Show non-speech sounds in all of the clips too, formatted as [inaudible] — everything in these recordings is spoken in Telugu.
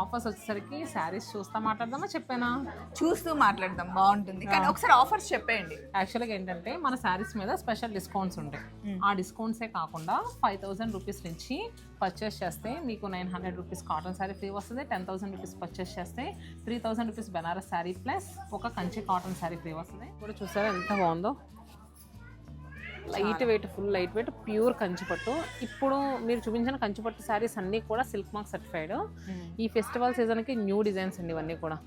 ఆఫర్స్ వచ్చేసరికి శారీస్ చూస్తా మాట్లాడదామా? చెప్పానా? చూస్తూ మాట్లాడదాం బాగుంటుంది. కానీ ఒకసారి ఆఫర్స్ చెప్పేయండి. యాక్చువల్గా ఏంటంటే మన శారీస్ మీద స్పెషల్ డిస్కౌంట్స్ ఉంటాయి. ఆ డిస్కౌంట్సే కాకుండా ఫైవ్ థౌసండ్ రూపీస్ నుంచి పర్చేస్ చేస్తే మీకు nine hundred rupees cotton sari free వస్తుంది. టెన్ థౌసండ్ రూపీస్ పర్చేస్ చేస్తే three thousand rupees Benaras sari plus ఒక కంచి కాటన్ శారీ ఫ్రీ వస్తుంది. ఇప్పుడు చూసారా ఎంత బాగుందో? Light weight full light weight pure కంచిపట్టు ఇప్పుడు మీరు చూపించిన కంచిపట్టు శారీస్ అన్నీ కూడా సిల్క్ మార్క్ సర్టిఫైడ్. ఈ ఫెస్టివల్ సీజన్కి న్యూ డిజైన్స్ అండి ఇవన్నీ కూడా.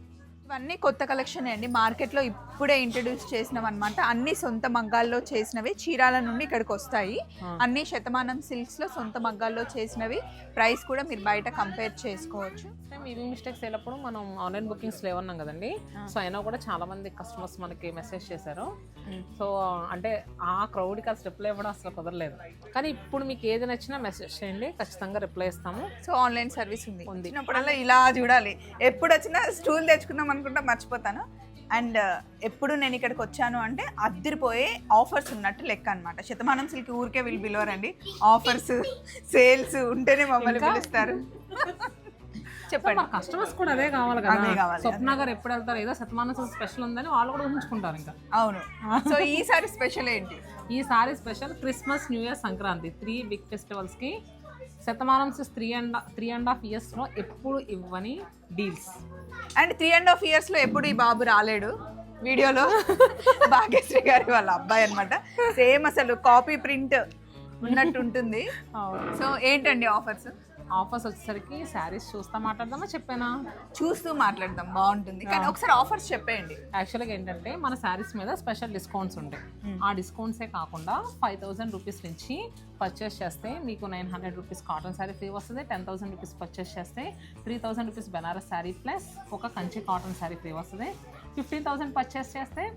ఇవన్నీ కొత్త కలెక్షన్ అండి. మార్కెట్లో ఇప్పుడే ఇంట్రడ్యూస్ చేసినవి అనమాట అన్ని సొంత మగ్గాల్లో చేసినవి చీరాల నుండి ఇక్కడికి వస్తాయి. అన్ని శతమానం సిల్క్స్లో సొంత మగ్గాల్లో చేసినవి. ప్రైస్ కూడా మీరు బయట కంపేర్ చేసుకోవచ్చు. ఇవి మిస్టేక్స్ అయినప్పుడు మనం ఆన్లైన్ బుకింగ్స్ లేవన్నాం కదండి. సో అయినా కూడా చాలా మంది కస్టమర్స్ మనకి మెసేజ్ చేశారు. సో అంటే ఆ క్రౌడ్కి అసలు రిప్లై ఇవ్వడం అసలు కుదరలేదు. కానీ ఇప్పుడు మీకు ఏది నచ్చినా మెసేజ్ చేయండి. ఖచ్చితంగా రిప్లై ఇస్తాము. సో ఆన్లైన్ సర్వీస్ ఉంది. వచ్చినప్పుడల్లా ఇలా చూడాలి. ఎప్పుడు వచ్చినా స్టూల్ తెచ్చుకుందాం అనుకుంటా మర్చిపోతాను. అండ్ ఎప్పుడు నేను ఇక్కడికి వచ్చాను అంటే అద్దరిపోయే ఆఫర్స్ ఉన్నట్టు లెక్క అనమాట శతమానం సిల్క్ ఊరికే వీళ్ళు పిలవరండి. ఆఫర్స్ సేల్స్ ఉంటేనే మమ్మల్ని పిలుస్తారు. చెప్పండి. మా కస్టమర్స్ కూడా అదే కావాలి కదా. అదే కావాలి, స్వప్న గారు ఎప్పుడు వెళ్తారు? ఏదో శతమానం స్పెషల్ ఉందని వాళ్ళు కూడా ఊహించుకుంటారు ఇంకా. అవును. సో ఈసారి స్పెషల్ ఏంటి? ఈ sorry special Christmas new year Sankranti. Three big ఫెస్టివల్స్కి Shatamanam three and three and half ఇయర్స్లో ఎప్పుడు ఇవ్వని deals and three and half ఇయర్స్లో ఎప్పుడు ఈ బాబు రాలేడు? వీడియోలో [laughs] భాగ్యశ్రీ గారి వాళ్ళ అబ్బాయి అన్నమాట. సేమ్ అసలు కాపీ ప్రింట్ ఉన్నట్టు ఉంటుంది సో ఏంటండి ఆఫర్స్ ఆఫర్స్ వచ్చేసరికి శారీస్ చూస్తా మాట్లాడదామా? చెప్పానా? చూస్తూ మాట్లాడదాం బాగుంటుంది. కానీ ఒకసారి ఆఫర్స్ చెప్పేయండి. యాక్చువల్గా ఏంటంటే మన శారీస్ మీద స్పెషల్ డిస్కౌంట్స్ ఉంటాయి. ఆ డిస్కౌంట్సే కాకుండా ఫైవ్ థౌసండ్ రూపీస్ నుంచి పర్చేస్ చేస్తే మీకు nine hundred rupees cotton sari free వస్తుంది టెన్ థౌసండ్ రూపీస్ పర్చేస్ చేస్తే three thousand rupees Banaras sari plus ఒక కంచి కాటన్ శారీ ఫ్రీ వస్తుంది. ఫిఫ్టీన్ థౌసండ్ పర్చేస్ చేస్తే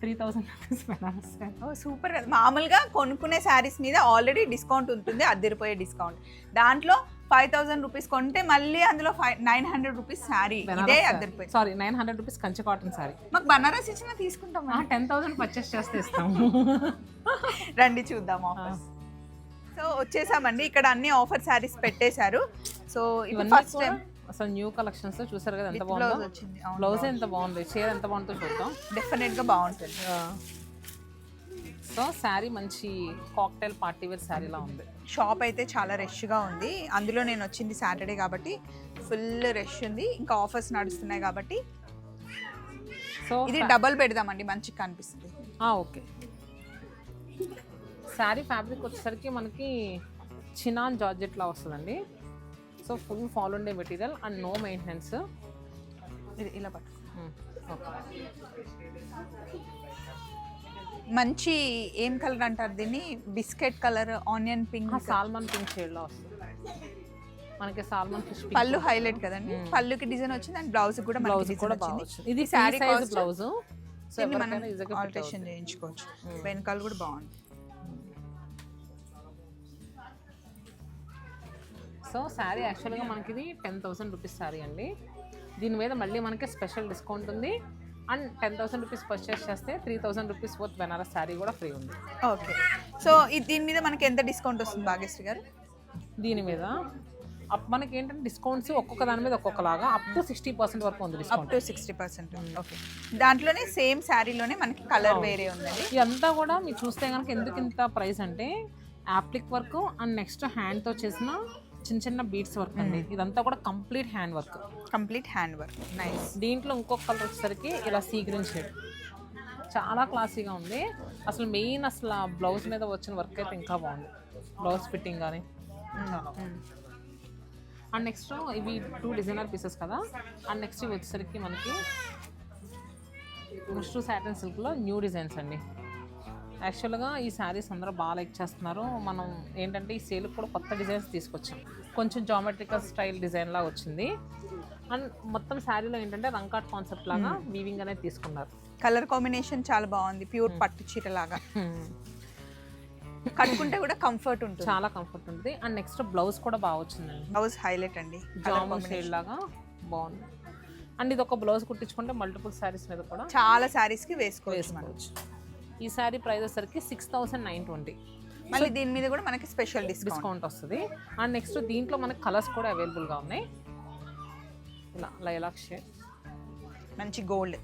three thousand rupees Banaras super మామూలుగా కొనుక్కునే శారీస్ మీద ఆల్రెడీ డిస్కౌంట్ ఉంటుంది అద్దరిపోయే డిస్కౌంట్ దాంట్లో ఫైవ్ థౌసండ్ రూపీస్ కొంటే మళ్ళీ అందులో five nine hundred rupees sari ఇదే sorry nine hundred rupees Kanchi cotton sari మాకు బనారస్ ఇచ్చినా తీసుకుంటాం టెన్ థౌసండ్ పర్చేస్ చేస్తే ఇస్తాము. [laughs] రండి చూద్దాం ఆఫర్స్. సో వచ్చేసామండి. ఇక్కడ అన్ని ఆఫర్ శారీస్ పెట్టేశారు. సో ఇవన్నీ ఫస్ట్ టైం అసలు న్యూ కలెక్షన్స్ చూసారు కదా ఎంత బాగుందో. బ్లౌజ్ ఎంత బాగుంది? చీర ఎంత బాగుందో చూద్దాం. డెఫినెట్గా బాగుంటుంది. సో శారీ మంచి కాక్టైల్ పార్టీ వేర్ శారీలా ఉంది. షాప్ అయితే చాలా రష్గా ఉంది. అందులో నేను వచ్చింది సాటర్డే కాబట్టి ఫుల్ రష్ ఉంది. ఇంకా ఆఫర్స్ నడుస్తున్నాయి కాబట్టి సో ఇది డబల్ పెడదామండి మంచిగా కనిపిస్తుంది ఓకే. శారీ ఫ్యాబ్రిక్ వచ్చేసరికి మనకి చినాన్ జార్జెట్లా వస్తుందండి. సో ఫుల్ ఫాల్ ఉండే మెటీరియల్ అండ్ నో మెయింటెనెన్స్ ఇది ఇలా పట్టు ఓకే. మంచి ఏం కలర్ అంటారు దీన్ని? Biscuit colour onion pink salmon pink షేడ్లో వస్తుంది. మనకి సాల్మన్ ఫిష్ పళ్ళు హైలైట్ కదండి. పళ్ళుకి డిజైన్ వచ్చింది అండ్ బ్లౌజ్ కూడా బ్లౌజ్ కూడా డిజైన్ బాగా వచ్చింది. వచ్చింది ఇది sari sari size blouse? So దీన్ని మనం ఆల్టరేషన్. చేయించుకోవచ్చు. వెనకాల కూడా బాగుంది. సో శారీ యాక్చువల్గా మనకి ఇది టెన్ థౌసండ్ రూపీస్ శారీ అండి. దీని మీద మళ్ళీ మనకి స్పెషల్ డిస్కౌంట్ ఉంది. And ten thousand rupees purchase చేస్తే three thousand rupees worth Benaras sari కూడా ఫ్రీ ఉంది. ఓకే. సో దీని మీద మనకి ఎంత డిస్కౌంట్ వస్తుంది భాగ్యశ్రీ గారు? దీని మీద అప్ మనకి ఏంటంటే డిస్కౌంట్స్ ఒక్కొక్క దాని మీద ఒక్కొక్కలాగా అప్ టు సిక్స్టీ పర్సెంట్ వరకు ఉంది up discount. To sixty percent. Okay. దాంట్లోనే సేమ్ శారీలోనే మనకి కలర్ వేరే ఉందండి. ఇదంతా కూడా మీరు చూస్తే కనుక ఎందుకు ఇంత ప్రైస్ అంటే యాప్లిక్ వర్క్ అండ్ నెక్స్ట్ హ్యాండ్తో చేసిన చిన్న చిన్న బీట్స్ వర్క్ అండి. ఇదంతా కూడా complete hand work. Complete hand work. Nice. దీంట్లో ఇంకొక కలర్ వచ్చేసరికి ఇలా సీ గ్రీన్ షేడ్. చాలా క్లాసీగా ఉంది. అసలు మెయిన్ అసలు బ్లౌజ్ మీద వచ్చిన వర్క్ అయితే ఇంకా బాగుంది. బ్లౌజ్ ఫిట్టింగ్ కానీ అండ్ నెక్స్ట్ ఇవి టూ డిజైనర్ పీసెస్ కదా. అండ్ నెక్స్ట్ ఇవి వచ్చేసరికి మనకి ముస్టు సాటన్ సిల్క్లో న్యూ డిజైన్స్ అండి. యాక్చువల్గా ఈ శారీస్ అందరూ బాగా లైక్ చేస్తున్నారు. మనం ఏంటంటే ఈ సేల్కి కూడా కొత్త డిజైన్స్ తీసుకొచ్చాం. కొంచెం జామెట్రికల్ స్టైల్ డిజైన్ లాగా వచ్చింది. అండ్ మొత్తం శారీలో ఏంటంటే రంకాట్ కాన్సెప్ట్ లాగా వీవింగ్ అనేది తీసుకున్నారు. కలర్ కాంబినేషన్ చాలా బాగుంది. ప్యూర్ పట్టు చీర లాగా. కట్టుకుంటే కూడా కంఫర్ట్ ఉంటుంది. చాలా కంఫర్ట్ ఉంటుంది. అండ్ నెక్స్ట్ బ్లౌజ్ కూడా బాగా వచ్చిందండి. బ్లౌజ్ హైలైట్ అండి. జామూన్ షేడ్ లాగా బాగుంది. అండ్ ఇది ఒక బ్లౌజ్ కుట్టించుకుంటే మల్టిపుల్ శారీస్ మీద కూడా చాలా శారీస్కి వేసుకోవచ్చు మనం. వేసుకోవచ్చు. ఈ శారీ ప్రైస్ వచ్చేసరికి సిక్స్ థౌసండ్ నైన్ ట్వంటీ. మళ్ళీ దీని మీద కూడా మనకి స్పెషల్ డిస్కౌంట్ డిస్కౌంట్ వస్తుంది. అండ్ నెక్స్ట్ దీంట్లో మనకి కలర్స్ కూడా అవైలబుల్గా ఉన్నాయి. ఇలా లైలాక్ షేడ్ మంచి గోల్డ్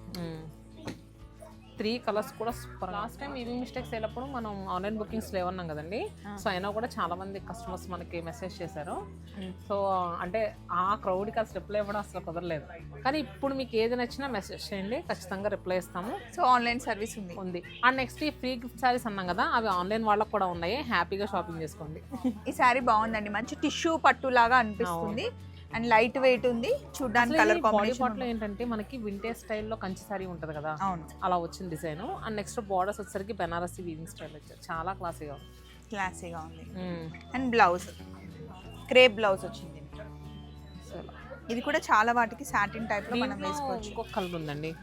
త్రీ కలర్స్ కూడా super last time Ewing mistakes వెళ్ళినప్పుడు మనం ఆన్లైన్ బుకింగ్స్ లేవన్నాం కదండి? సో అయినా కూడా చాలా మంది కస్టమర్స్ మనకి మెసేజ్ చేశారు. సో అంటే ఆ క్రౌడ్కి అసలు రిప్లై ఇవ్వడం అసలు కుదరలేదు. కానీ ఇప్పుడు మీకు ఏది నచ్చినా మెసేజ్ చేయండి ఖచ్చితంగా రిప్లై ఇస్తాము. సో ఆన్లైన్ సర్వీస్ ఉంది. ఉంది. అండ్ నెక్స్ట్ ఈ ఫ్రీ గిఫ్ట్ సారీస్ అన్నాం కదా అవి ఆన్లైన్ వాళ్ళకి కూడా ఉన్నాయి. హ్యాపీగా షాపింగ్ చేసుకోండి. ఈ శారీ బాగుందండి. మంచి టిష్యూ పట్టు లాగా అనిపిస్తుంది అండ్ లైట్ వెయిట్ ఉంది. చూడడానికి కలర్ కాంబినేషన్ ఏంటంటే మనకి వింటేజ్ స్టైల్లో కంచి సారీ ఉంటుంది కదా? అవును. అలా వచ్చిన డిజైన్ అండ్ నెక్స్ట్ బార్డర్స్ వచ్చేసరికి బెనారసి వీవింగ్ స్టైల్ వచ్చారు చాలా క్లాసీగా ఉంది. క్లాసీగా ఉంది. మ్మ్. అండ్ బ్లౌజ్ క్రేప్ బ్లౌజ్ వచ్చింది. ఇది కూడా చాలా వాటికి సాటిన్ టైప్లో మనం వేసుకోవచ్చు. ఇంకొక కలర్ ఉందండి.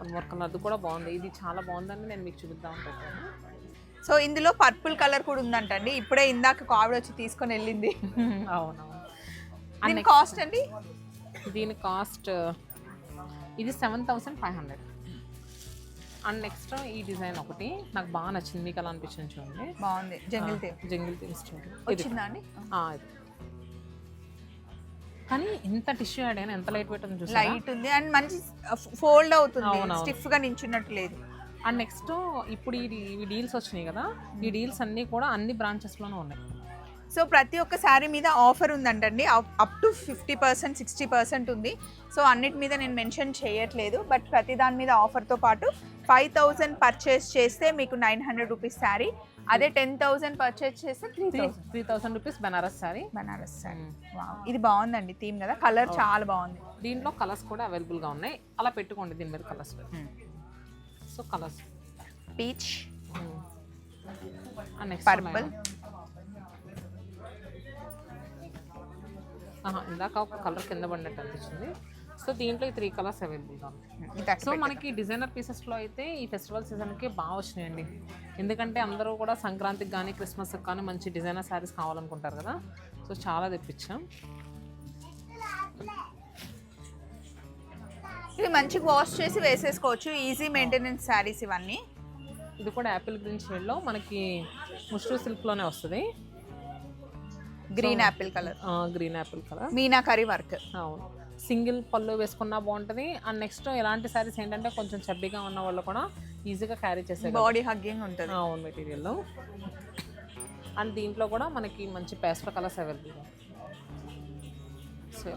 వన్ మోర్ కలర్ అది కూడా బాగుంది. ఇది చాలా బాగుందని నేను మీకు చూపిద్దాం అనుకుంటున్నాను. సో ఇందులో పర్పుల్ కలర్ కూడా ఉందంటండి. ఇప్పుడే ఇందాక ఒక ఆవిడ వచ్చి తీసుకొని వెళ్ళింది. అవునవును. దీని కాస్ట్ అండి? దీని కాస్ట్ ఇది seven thousand five hundred and next ఈ డిజైన్ ఒకటి నాకు బాగా నచ్చింది. మీకు ఎలా అనిపించింది చూడండి. బాగుంది. Jungle theme. జంగిల్ ఇది. వచ్చిందా అండి? ఇది. కానీ ఇంత టిష్యూ యాడ్ అయినా ఎంత లైట్ వెయిట్ ఉంది లైట్ ఉంది. అండ్ మంచి ఫోల్డ్ అవుతుంది. అవునవును. స్టిఫ్గా నించున్నట్టు లేదు. అండ్ నెక్స్ట్ ఇప్పుడు ఈ డీల్స్ వచ్చినాయి కదా. ఈ డీల్స్ అన్నీ కూడా అన్ని బ్రాంచెస్లోనే ఉన్నాయి. సో ప్రతి ఒక్క శారీ మీద offer ఉందంటండి. Up to fifty percent sixty percent ఉంది. సో అన్నిటి మీద నేను మెన్షన్ చేయట్లేదు. బట్ ప్రతి దాని మీద ఆఫర్తో పాటు ఫైవ్ థౌజండ్ పర్చేస్ చేస్తే మీకు నైన్ హండ్రెడ్ రూపీస్ శారీ. అదే టెన్ థౌజండ్ పర్చేస్ చేస్తే three three thousand thousand rupees Banaras sari. Banaras sari. ఇది బాగుందండి థీమ్ కదా. కలర్ చాలా బాగుంది. దీంట్లో కలర్స్ కూడా అవైలబుల్గా ఉన్నాయి. అలా పెట్టుకోండి దీని మీద colours so colours peach purple ఇందాక ఒక కలర్ కింద పడినట్టు అనిపించింది. సో దీంట్లో ఈ త్రీ కలర్స్ అవైలబుల్గా ఉన్నాయి. సో మనకి డిజైనర్ పీసెస్లో అయితే ఈ ఫెస్టివల్ సీజన్కి బాగా వచ్చినాయండి. ఎందుకంటే అందరూ కూడా సంక్రాంతికి కానీ క్రిస్మస్కి కానీ మంచి డిజైనర్ శారీస్ కావాలనుకుంటారు కదా. సో చాలా తెప్పించాం. ఇది మంచిగా వాష్ చేసి వేసేసుకోవచ్చు. ఈజీ మెయింటెనెన్స్ శారీస్ ఇవన్నీ. ఇది కూడా యాపిల్ గ్రీన్ షేడ్లో మనకి ముష్రూ సిల్క్లోనే వస్తుంది. Green apple colour green apple colour meenakari work అవును. సింగిల్ పళ్ళు వేసుకున్నా బాగుంటుంది. అండ్ నెక్స్ట్ ఎలాంటి శారీస్ ఏంటంటే కొంచెం చబ్బీగా ఉన్న వాళ్ళు కూడా ఈజీగా క్యారీ చేసే బాడీ హగ్గింగ్ ఉంటుంది. అవును మెటీరియల్ అండ్ దీంట్లో కూడా మనకి మంచి pastel colours available so.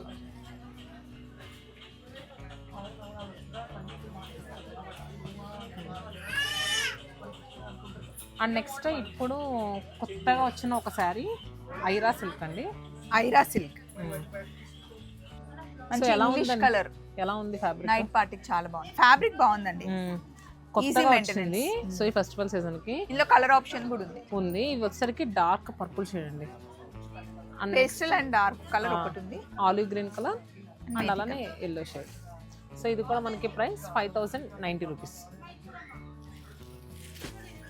And next ఇప్పుడు కొత్తగా వచ్చిన ఒక శారీ ఐరా సిల్క్ అండి. ఐరా సిల్క్. మంచి ఎలా ఇంగ్లీష్? కలర్ ఎలా ఉంది ఫ్యాబ్రిక్ నైట్ పార్టీకి చాలా బాగుంది. ఫ్యాబ్రిక్ బాగుందండి. కొత్తగా. వచ్చింది. సో ఈ ఫెస్టివల్ సీజన్కి ఇందులో కలర్ ఆప్షన్ కూడా ఉంది. ఉంది. ఇవి వచ్చేసరికి డార్క్ పర్పుల్ షేడ్ అండి. And pastel and dark colour ఒకటి ఉంది. ఆలివ్ గ్రీన్ కలర్ అండ్ అలానే ఎల్లో షేడ్ సో ఇది కూడా మనకి price five thousand ninety rupees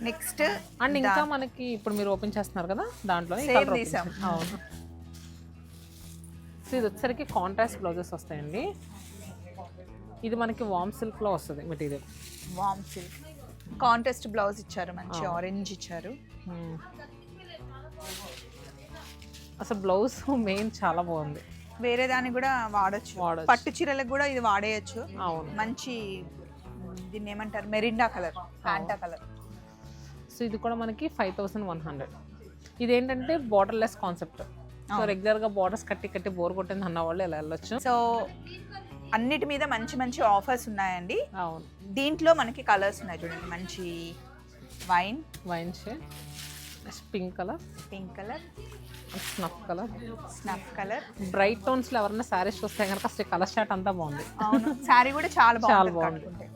next and ఇంకా మనకి ఇప్పుడు మీరు ఓపెన్ చేస్తున్నారు కదా దాంట్లో. అవును. సో ఇది వచ్చేసరికి కాంట్రాస్ట్ బ్లౌజెస్ వస్తాయండి. ఇది మనకి వామ్ సిల్క్లో వస్తుంది మెటీరియల్ వామ్ సిల్క్ కాంటెస్ట్ బ్లౌజ్ ఇచ్చారు మంచి ఆరెంజ్ ఇచ్చారు. అసలు బ్లౌజ్ మెయిన్ చాలా బాగుంది. వేరే దాన్ని కూడా వాడొచ్చు. పట్టు చీరలకు కూడా ఇది వాడేయచ్చు. అవును. మంచి దీన్ని ఏమంటారు? Mirinda colour Fanta colour. So ఇది కూడా మనకి ఫైవ్ థౌసండ్ వన్ హండ్రెడ్. ఇదేంటంటే బార్డర్లెస్ కాన్సెప్ట్ సో రెగ్యులర్గా బార్డర్స్ కట్టి కట్టి బోర్ కొట్టింది అన్న వాళ్ళు ఇలా వెళ్ళొచ్చు? సో అన్నిటి మీద మంచి మంచి ఆఫర్స్ ఉన్నాయండి. అవును. దీంట్లో మనకి కలర్స్ ఉన్నాయి చూడండి. మంచి wine. Wine shade. Pink colour pink colour snuff colour snuff colour bright టోన్స్లో ఎవరైనా శారీస్ చూస్తే కనుక అసలు కలర్ షాట్ అంతా బాగుంది. అవును. శారీ కూడా చాలా చాలా బాగుంది.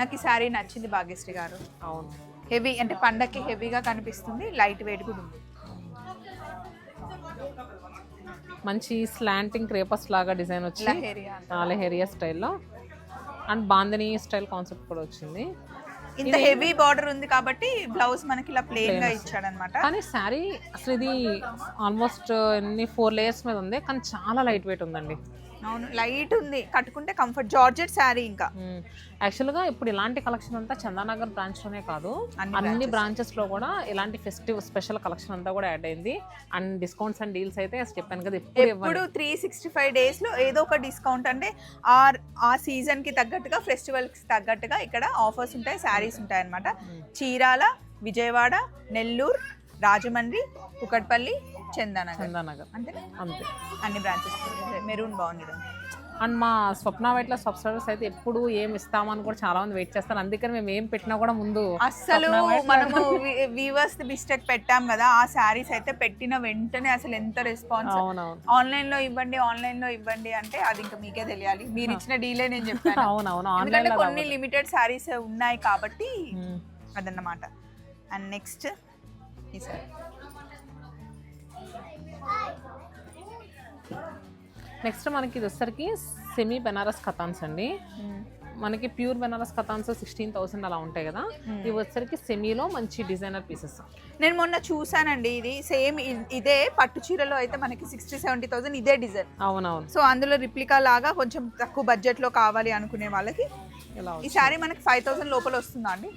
నాకు ఈ శారీ నచ్చింది భాగ్యశ్రీ గారు. అవును. హెవీ అంటే పండక్కి హెవీగా కనిపిస్తుంది లైట్ వెయిట్ కూడా ఉంది. మంచి స్లాంటింగ్ క్రేపర్స్ లాగా డిజైన్ వచ్చి లహేరియా స్టైల్లో. అండ్ బాందని స్టైల్ కాన్సెప్ట్ కూడా వచ్చింది. ఇంత హెవీ బార్డర్ ఉంది కాబట్టి బ్లౌజ్ మనకి ఇలా ప్లెయిన్గా ఇచ్చాడు అనమాట కానీ శారీ అసలు ఇది ఆల్మోస్ట్ ఎన్ని ఫోర్ లేయర్స్ మీద ఉంది కానీ చాలా లైట్ వెయిట్ ఉందండి. అవును లైట్ ఉంది. కట్టుకుంటే కంఫర్ట్ జార్జెట్ శారీ ఇంకా. యాక్చువల్గా ఇప్పుడు ఇలాంటి కలెక్షన్ అంతా చందానగర్ బ్రాంచ్లోనే కాదు. అన్ని అన్ని branches. బ్రాంచెస్లో కూడా ఇలాంటి ఫెస్టివ్ స్పెషల్ కలెక్షన్ అంతా కూడా యాడ్ అయింది. అండ్ డిస్కౌంట్స్ అండ్ డీల్స్ అయితే చెప్పాను కదా ఇవ్వండి. త్రీ సిక్స్టీ ఫైవ్ డేస్లో ఏదో ఒక డిస్కౌంట్ అంటే ఆ ఆ సీజన్కి తగ్గట్టుగా ఫెస్టివల్కి తగ్గట్టుగా ఇక్కడ ఆఫర్స్ ఉంటాయి శారీస్ ఉంటాయి అనమాట చీరాల విజయవాడ నెల్లూరు రాజమండ్రి కుకట్పల్లి చందానగర్. చందానగర్. అంతే అంతే. అన్ని బ్రాంచెస్ మెరూన్ బాగుంది. అండ్ మా స్వప్న వైట్ల సబ్స్క్రైబర్స్ అయితే ఎప్పుడు ఏం ఇస్తామని కూడా చాలా మంది వెయిట్ చేస్తారు. అందుకని మేము ఏం పెట్టినా కూడా ముందు వైట్ల- మనము వీవర్స్ మిస్టేక్ పెట్టాం కదా. ఆ శారీస్ అయితే పెట్టిన వెంటనే అసలు ఎంత రెస్పాన్స్ అవునవును. ఆన్లైన్లో ఇవ్వండి ఆన్లైన్లో ఇవ్వండి అంటే అది ఇంకా మీకే తెలియాలి. మీరు ఇచ్చిన డీలే నేను చెప్పాను. అవునవును ఆన్లైన్ కొన్ని లిమిటెడ్ శారీస్ ఉన్నాయి కాబట్టి అదన్నమాట. అండ్ నెక్స్ట్ ఈ సారీ. నెక్స్ట్ మనకి ఇది వచ్చేసరికి సెమీ బెనారస్ కథాన్స్ అండి. మనకి pure Benaras katans sixteen thousand అలా ఉంటాయి కదా. ఇవి వచ్చేసరికి సెమీలో మంచి డిజైనర్ పీసెస్ నేను మొన్న చూసానండి ఇది సేమ్ ఇదే పట్టు చీరలో అయితే మనకి సిక్స్టీ సెవెంటీ థౌసండ్ ఇదే డిజైన్ అవునవును. సో అందులో రిప్లికా లాగా కొంచెం తక్కువ బడ్జెట్లో కావాలి అనుకునే వాళ్ళకి ఈ శారీ మనకి ఫైవ్ థౌసండ్ లోపల వస్తుందా అండి?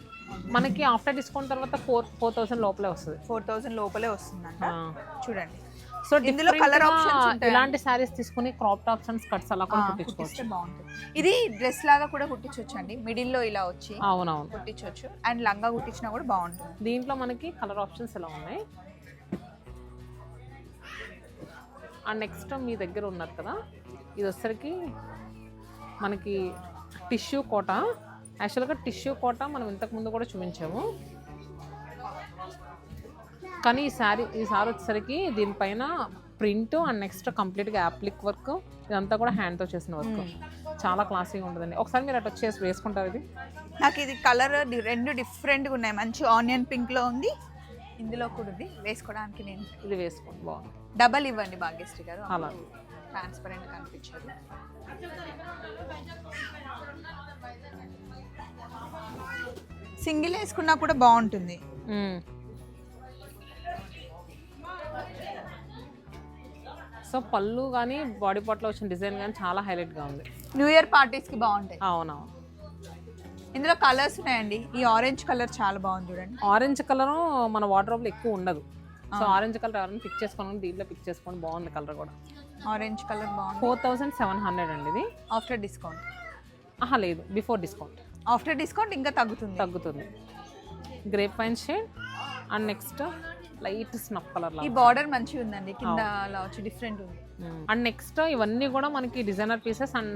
మనకి ఆఫ్టర్ డిస్కౌంట్ తర్వాత ఫోర్ ఫోర్ థౌసండ్ లోపలే వస్తుంది. ఫోర్ థౌసండ్ లోపలే వస్తుందంట. చూడండి. సో ఇందులో options ఉంటాయా? ఇలాంటి శారీస్ తీసుకుని క్రాప్ టాప్స్ అండ్ స్కర్ట్స్ అలా కూడా కుట్టించుకోవచ్చు. బాగుంటుంది. ఇది డ్రెస్ లాగా కూడా కుట్టించవచ్చు అండి మిడిల్లో ఇలా వచ్చి అవునవును. కుట్టించవచ్చు అండ్ లంగా కుట్టించినా కూడా బాగుంటుంది. దీంట్లో మనకి కలర్ ఆప్షన్స్ ఎలా ఉన్నాయి? అండ్ నెక్స్ట్ మీ దగ్గర ఉన్నారు కదా? ఇది వచ్చరికి మనకి టిష్యూ కోట. యాక్చువల్గా టిష్యూ కోట మనం ఇంతకు ముందు కూడా చూపించాము. కానీ ఈ శారీ ఈ సారీ వచ్చేసరికి దీనిపైన ప్రింట్ అండ్ నెక్స్ట్ కంప్లీట్గా యాప్లిక్ వర్క్ ఇదంతా కూడా హ్యాండ్తో చేసిన వర్క్. చాలా క్లాసీగా ఉంటుందండి. ఒకసారి మీరు అటు వచ్చేసి వేసుకుంటారు ఇది? నాకు ఇది కలర్ రెండు డిఫరెంట్గా ఉన్నాయి. మంచి ఆనియన్ పింక్లో ఉంది. ఇందులో కూడా ఉంది. వేసుకోవడానికి నేను ఇది వేసుకోండి బాగుంది. డబల్ ఇవ్వండి భాగ్యశ్రీ గారు. అలా. ట్రాన్స్పరెంట్ కనిపించదు. సింగిల్ వేసుకున్నా కూడా బాగుంటుంది. సో పళ్ళు కానీ బాడీ పార్ట్లో వచ్చిన డిజైన్ కానీ చాలా హైలైట్గా ఉంది. న్యూ ఇయర్ పార్టీస్కి బాగుంటాయి. అవునవును ఇందులో కలర్స్ ఉన్నాయండి. ఈ ఆరెంజ్ కలర్ చాలా బాగుంది చూడండి. ఆరెంజ్ కలర్ మన వాటర్ ఎక్కువ ఉండదు. సో ఆరెంజ్ కలర్ ఎవరైనా పిక్ చేసుకోండి దీంట్లో పిక్ చేసుకోండి బాగుంది కలర్ కూడా. ఆరెంజ్ కలర్ బాగుంది. ఫోర్ థౌసండ్ సెవెన్ హండ్రెడ్ అండి ఇది. ఆఫ్టర్ డిస్కౌంట్ ఆహా లేదు. బిఫోర్ డిస్కౌంట్ ఆఫ్టర్ డిస్కౌంట్ ఇంకా తగ్గుతుంది. తగ్గుతుంది. Grape wine shade and next light snuff colour ఈ బార్డర్ మంచిగా ఉందండి కింద అలా వచ్చి డిఫరెంట్ ఉంది. అండ్ నెక్స్ట్ ఇవన్నీ కూడా మనకి designer pieces and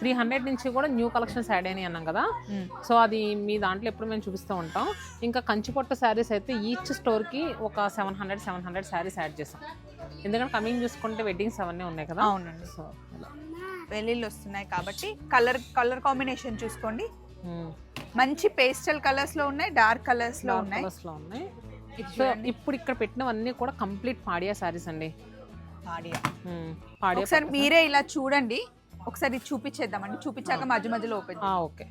three hundred నుంచి కూడా న్యూ కలెక్షన్స్ యాడ్ అయినాయి అన్నాం కదా. సో అది మీ దాంట్లో ఎప్పుడు మేము చూపిస్తూ ఉంటాం. ఇంకా కంచిపట్టు శారీస్ అయితే ఈచ్ స్టోర్కి ఒక seven hundred seven hundred saris add చేసాం. ఎందుకంటే కమింగ్ చూసుకుంటే వెడ్డింగ్స్ అవన్నీ ఉన్నాయి కదా. అవునండి. సో వెల్లుల్లి వస్తున్నాయి కాబట్టి కలర్ కలర్ కాంబినేషన్ చూసుకోండి. మ్మ్. మంచి పేస్టల్ కలర్స్లో ఉన్నాయి డార్క్ కలర్స్లో ఉన్నాయి. సో ఇప్పుడు ఇక్కడ పెట్టినవన్నీ కూడా కంప్లీట్ పాడియా శారీస్ అండి. పాడియా. పాడియా ఒకసారి మీరే ఇలా చూడండి. ఒకసారి చూపించేద్దామండి చూపించాక మధ్య మధ్యలో ఓపెన్ ఓకే.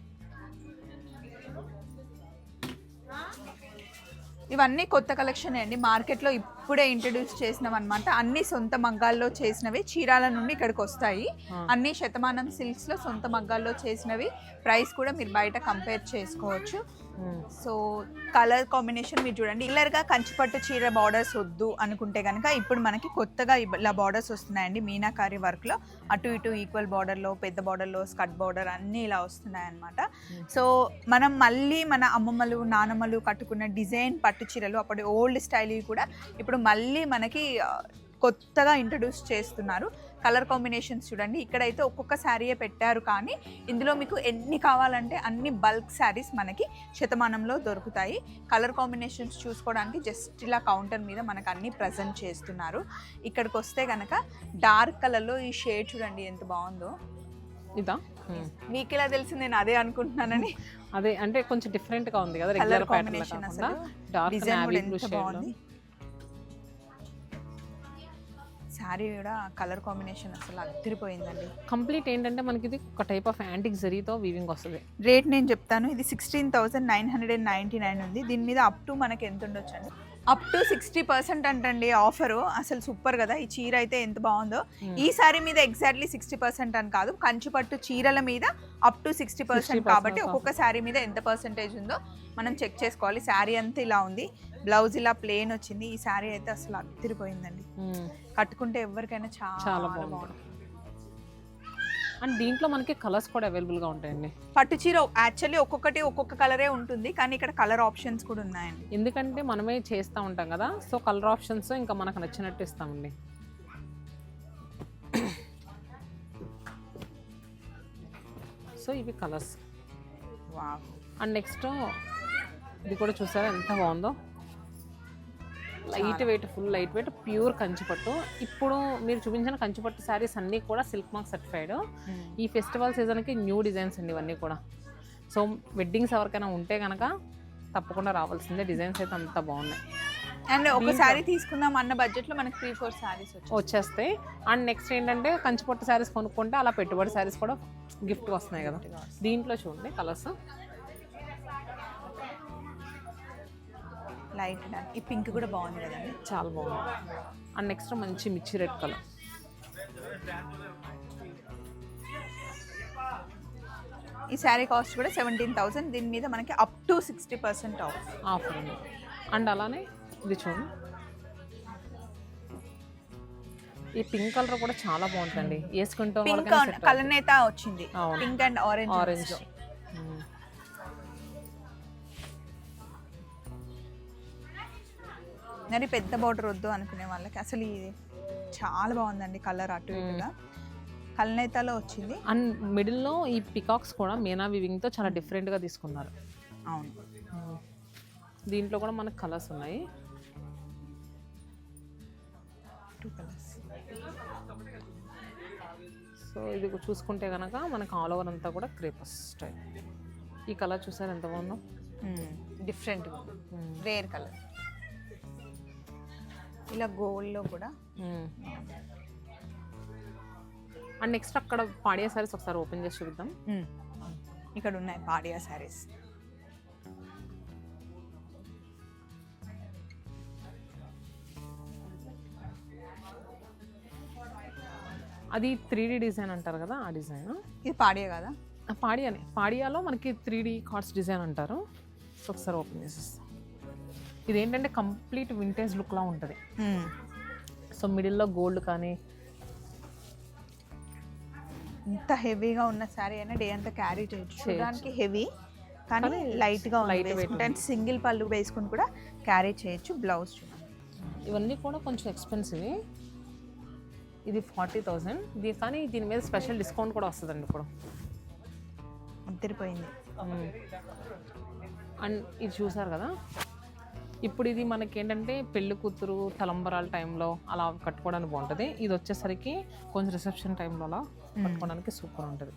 ఇవన్నీ కొత్త కలెక్షన్ అండి. మార్కెట్లో ఇప్పుడే ఇంట్రడ్యూస్ చేసినవి అనమాట అన్ని సొంత మగ్గాల్లో చేసినవి చీరాల నుండి ఇక్కడికి వస్తాయి. అన్ని శతమానం సిల్క్స్లో సొంత మగ్గాల్లో చేసినవి. ప్రైస్ కూడా మీరు బయట కంపేర్ చేసుకోవచ్చు. సో కలర్ కాంబినేషన్ మీరు చూడండి. Regular గా కంచిపట్టు చీర బార్డర్స్ వద్దు అనుకుంటే కనుక ఇప్పుడు మనకి కొత్తగా ఇలా బార్డర్స్ వస్తున్నాయండి. మీనాకారి వర్క్లో. అటు ఇటు ఈక్వల్ బార్డర్లో పెద్ద బార్డర్లో స్కట్ బార్డర్ అన్నీ ఇలా వస్తున్నాయి అనమాట సో మనం మళ్ళీ మన అమ్మమ్మలు నానమ్మలు కట్టుకున్న డిజైన్ పట్టు చీరలు అప్పటి ఓల్డ్ స్టైల్ కూడా ఇప్పుడు మళ్ళీ మనకి కొత్తగా ఇంట్రడ్యూస్ చేస్తున్నారు. కలర్ కాంబినేషన్స్ చూడండి. ఇక్కడైతే ఒక్కొక్క శారీయే పెట్టారు కానీ ఇందులో మీకు ఎన్ని కావాలంటే అన్ని బల్క్ శారీస్ మనకి శతమానంలో దొరుకుతాయి. కలర్ కాంబినేషన్స్ చూసుకోవడానికి జస్ట్ ఇలా కౌంటర్ మీద మనకు అన్ని ప్రజెంట్ చేస్తున్నారు. ఇక్కడికి వస్తే కనుక డార్క్ కలర్లో ఈ షేడ్ చూడండి ఎంత బాగుందో. ఇదా? మ్మ్. మీకు ఇలా తెలిసి నేను అదే అనుకుంటున్నానని. అదే అంటే కొంచెం డిఫరెంట్గా ఉంది కదా కలర్ రెగ్యులర్ ప్యాటర్న్ కాంబినేషన్ కాకుండా అసలు dark navy blue shade sari కూడా కలర్ కాంబినేషన్ అసలు అదిరిపోయిందండి కంప్లీట్ ఏంటంటే మనకి ఇది ఒక టైప్ ఆఫ్ యాంటిక్ జరీతో వీవింగ్ వస్తుంది. రేట్ నేను చెప్తాను ఇది sixteen thousand nine hundred and ninety nine ఉంది. దీని మీద అప్ టు మనకి ఎంత ఉండొచ్చు అండి అప్ టు సిక్స్టీ పర్సెంట్ అంటండి ఆఫర్ అసలు సూపర్ కదా. ఈ చీర అయితే ఎంత బాగుందో. ఈ సారీ మీద ఎగ్జాక్ట్లీ సిక్స్టీ పర్సెంట్ అని కాదు. కంచిపట్టు చీరల మీద అప్ టు సిక్స్టీ పర్సెంట్ 60% కాబట్టి. ఒక్కొక్క శారీ మీద ఎంత పర్సెంటేజ్ ఉందో మనం చెక్ చేసుకోవాలి. శారీ అంతా ఇలా ఉంది. బ్లౌజ్ ఇలా ప్లేన్ వచ్చింది. ఈ శారీ అయితే అసలు అదిరిపోయిందండి మ్మ్. కట్టుకుంటే ఎవరికైనా చాలా చాలా బాగుంటుంది. అండ్ దీంట్లో మనకి కలర్స్ కూడా అవైలబుల్గా ఉంటాయండి. పట్టు చీర యాక్చువల్లీ ఒక్కొక్కటి ఒక్కొక్క కలరే ఉంటుంది. కానీ ఇక్కడ కలర్ ఆప్షన్స్ కూడా ఉన్నాయండి. ఎందుకంటే మనమే చేస్తూ ఉంటాం కదా సో కలర్ ఆప్షన్స్ ఇంకా మనకు నచ్చినట్టు ఇస్తామండి. సో ఇవి కలర్స్. వావ్. అండ్ నెక్స్ట్ ఇది కూడా చూసారా ఎంత బాగుందో? Light weight full light weight pure కంచిపట్టు ఇప్పుడు మీరు చూపించిన కంచిపట్టు శారీస్ అన్నీ కూడా సిల్క్ మార్క్ సర్టిఫైడ్. ఈ ఫెస్టివల్ సీజన్కి న్యూ డిజైన్స్ అండి ఇవన్నీ కూడా. సో వెడ్డింగ్స్ ఎవరికైనా ఉంటే కనుక తప్పకుండా రావాల్సిందే. డిజైన్స్ అయితే అంత బాగున్నాయి. అండ్ ఒక శారీ తీసుకుందాం అన్న బడ్జెట్లో మనకి త్రీ ఫోర్ శారీస్ వచ్చేస్తాయి. అండ్ నెక్స్ట్ ఏంటంటే కంచిపట్టు శారీస్ కొనుక్కుంటే అలా పెట్టుబడి శారీస్ కూడా గిఫ్ట్ వస్తున్నాయి కదా. దీంట్లో చూడండి కలర్స్ లైట్ ఈ పింక్ కూడా బాగుంది కదండి. చాలా బాగుంది. అండ్ నెక్స్ట్ మంచి మిర్చి రెడ్ కలర్. ఈ శారీ కాస్ట్ కూడా సెవెంటీన్ థౌసండ్ దీని మీద మనకి up to sixty percent off offer ఉంది అండ్ అలానే ఇది చూడండి. ఈ పింక్ కలర్ కూడా చాలా బాగుంటుంది వేసుకుంటాం పింక్ కలర్ నేత వచ్చింది. పింక్ అండ్ ఆరెంజ్ ఆరెంజ్ మరి పెద్ద బార్డర్ వద్దు అనుకునే వాళ్ళకి అసలు ఇది చాలా బాగుందండి కలర్ అటు ఇటుగా. కలనేతలో వచ్చింది. అండ్ మిడిల్లో ఈ పికాక్స్ కూడా మీనా వివింగ్తో చాలా డిఫరెంట్గా తీసుకున్నారు. అవును. దీంట్లో కూడా మనకు కలర్స్ ఉన్నాయి. టూ కలర్స్ సో ఇది చూసుకుంటే కనుక మనకు ఆల్ ఓవర్ అంతా కూడా క్రేపస్ స్టైల్. ఈ కలర్ చూసారు ఎంత బాగుందో? డిఫరెంట్ రేర్ కలర్ ఇలా గోల్డ్లో కూడా. అండ్ నెక్స్ట్ అక్కడ పాడియా సారీస్ ఒకసారి ఓపెన్ చేసి చూద్దాం. ఇక్కడ ఉన్నాయి పాడియా శారీస్ అది త్రీ డీ డిజైన్ అంటారు కదా ఆ డిజైన్. ఇది పాడియా కదా? పాడియానే. పాడియాలో మనకి త్రీ డీ కార్డ్స్ డిజైన్ అంటారు. ఒకసారి ఓపెన్ చేసేస్తాం. ఇది ఏంటంటే కంప్లీట్ వింటేజ్ లుక్లా ఉంటుంది. సో మిడిల్లో గోల్డ్ కానీ ఇంత హెవీగా ఉన్న శారీ అయినా డే అంతా క్యారీ చేయొచ్చు. చూడడానికి హెవీ కానీ లైట్గా weight వేసుకుంటే సింగిల్ పళ్ళు వేసుకుని కూడా క్యారీ చేయొచ్చు బ్లౌజ్ ఇవన్నీ కూడా కొంచెం ఎక్స్పెన్సివ్. ఇది ఫార్టీ థౌజండ్ ఇది కానీ దీని మీద స్పెషల్ డిస్కౌంట్ కూడా వస్తుందండి ఇప్పుడు. ముద్దిరిపోయింది. అండ్ ఇది చూసారు కదా? ఇప్పుడు ఇది మనకి ఏంటంటే పెళ్ళి కూతురు తలంబరాల టైంలో అలా కట్టుకోవడానికి బాగుంటుంది. ఇది వచ్చేసరికి కొంచెం రిసెప్షన్ టైంలో అలా కట్టుకోవడానికి సూపర్ ఉంటుంది.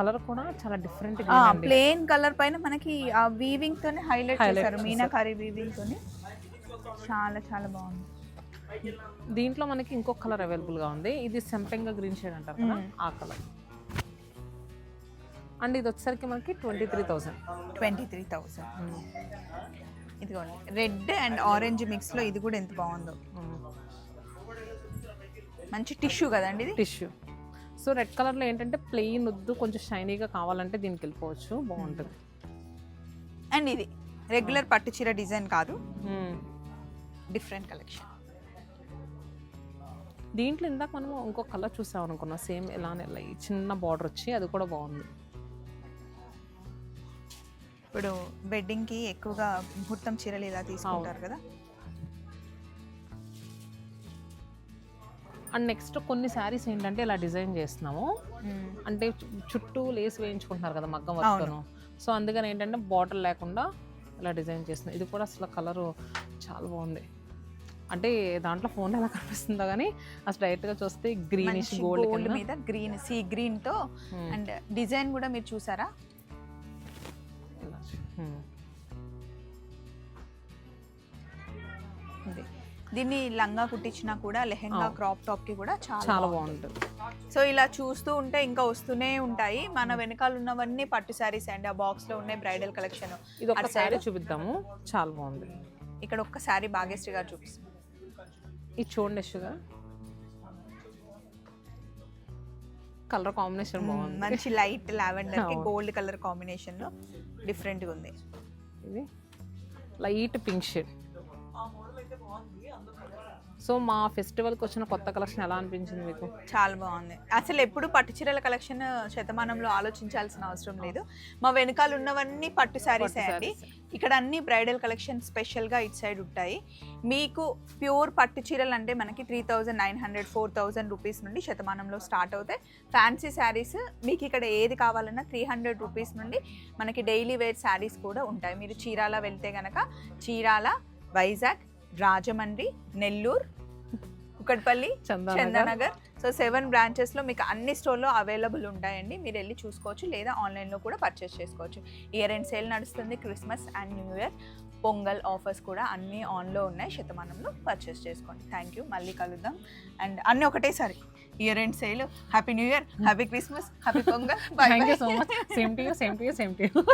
కలర్ కూడా చాలా డిఫరెంట్ ప్లెయిన్ కలర్ పైన మనకి ఆ వీవింగ్ తోనే హైలైట్ చేశారు. మీనాకారి వీవింగ్ తోని. చాలా చాలా బాగుంది. దీంట్లో మనకి ఇంకొక కలర్ అవైలబుల్గా ఉంది. ఇది సెంపెంగా గ్రీన్ షేడ్ అంటారు కదా ఆ కలర్. అండ్ ఇది వచ్చేసరికి మనకి twenty three thousand twenty three thousand ఇదిగోండి. రెడ్ అండ్ ఆరెంజ్ మిక్స్లో ఇది కూడా ఎంత బాగుందో. మంచి టిష్యూ కదండి ఇది? టిష్యూ సో రెడ్ కలర్లో ఏంటంటే ప్లెయిన్ వద్దు కొంచెం షైనీగా కావాలంటే దీనికి వెళ్ళిపోవచ్చు. బాగుంటుంది. అండ్ ఇది రెగ్యులర్ పట్టు చీర డిజైన్ కాదు. Different collection. దీంట్లో ఇందాక మనం ఇంకో కలర్ చూసాం అనుకున్నాం సేమ్ ఇలానే చిన్న బార్డర్ వచ్చి అది కూడా బాగుంది. ఇప్పుడు వెడ్డింగ్కి ఎక్కువగా ముహూర్తం చీరలు ఇలా తీసుకుంటారు కదా. అండ్ నెక్స్ట్ కొన్ని శారీస్ ఏంటంటే ఇలా డిజైన్ చేస్తున్నాము. అంటే చుట్టూ లేస్ వేయించుకుంటున్నారు కదా మగ్గం వర్క్ను సో అందుకని ఏంటంటే బాటిల్ లేకుండా ఇలా డిజైన్ చేస్తున్నాం ఇది కూడా అసలు కలరు చాలా బాగుంది. అంటే దాంట్లో ఫోన్ ఎలా కనిపిస్తుందో కానీ అసలు డైరెక్ట్గా చూస్తే గ్రీనిష్ గోల్డ్ గోల్డ్ మీద గ్రీన్ సీ గ్రీన్తో అండ్ డిజైన్ కూడా మీరు చూసారా. ఇది. దీన్ని లంగా కుట్టించినా కూడా లెహెంగా. క్రాప్ టాప్కి కూడా చాలా బాగుంటుంది. సో ఇలా చూస్తూ ఉంటే ఇంకా వస్తూనే ఉంటాయి. మన వెనకాల ఉన్నవన్నీ పట్టు శారీస్ అండి. ఆ బాక్స్లో ఉన్నాయి బ్రైడల్ కలెక్షన్ ఇది ఒక శారీ? చూపిద్దాము. చాలా బాగుంది. ఇక్కడ ఒక్క శారీ భాగ్యశ్రీ గారు చూపిస్తుంది ఇది చూడండి షుగర్ కలర్ కాంబినేషన్ బాగుంది. మంచి లైట్ లావెండర్కి. గోల్డ్ కలర్ కాంబినేషన్లో డిఫరెంట్గా ఉంది. ఇది లైట్ పింక్ షేడ్ సో మా ఫెస్టివల్కి వచ్చిన కొత్త కలెక్షన్ ఎలా అనిపించింది మీకు? చాలా బాగుంది. అసలు ఎప్పుడు పట్టు చీరల కలెక్షన్ శతమానంలో ఆలోచించాల్సిన అవసరం లేదు. మా వెనకాల ఉన్నవన్నీ పట్టు శారీస్ అండి. ఇక్కడ అన్ని బ్రైడల్ కలెక్షన్ స్పెషల్గా ఇటు సైడ్ ఉంటాయి. మీకు ప్యూర్ పట్టు చీరలు అంటే మనకి three thousand nine hundred four thousand rupees నుండి శతమానంలో స్టార్ట్ అవుతాయి. ఫ్యాన్సీ శారీస్ మీకు ఇక్కడ ఏది కావాలన్నా త్రీ హండ్రెడ్ రూపీస్ నుండి మనకి డైలీ వేర్ శారీస్ కూడా ఉంటాయి. మీరు చీరాల వెళ్తే గనక చీరాల వైజాగ్ రాజమండ్రి నెల్లూరు కుకట్పల్లి చందానగర్. సో సెవెన్ బ్రాంచెస్లో మీకు అన్ని స్టోర్లో అవైలబుల్ ఉంటాయండి. మీరు వెళ్ళి చూసుకోవచ్చు. లేదా ఆన్లైన్లో కూడా పర్చేస్ చేసుకోవచ్చు. ఇయర్ ఎండ్ సేల్ నడుస్తుంది. Christmas and new year Pongal offers కూడా అన్నీ ఆన్లో ఉన్నాయి. శతమానంలో పర్చేస్ చేసుకోండి. థ్యాంక్ యూ మళ్ళీ కలుద్దాం. అండ్ అన్నీ ఒకటేసారి year end sale happy new year happy Christmas happy Pongal bye thank you so much same to you same to you same to you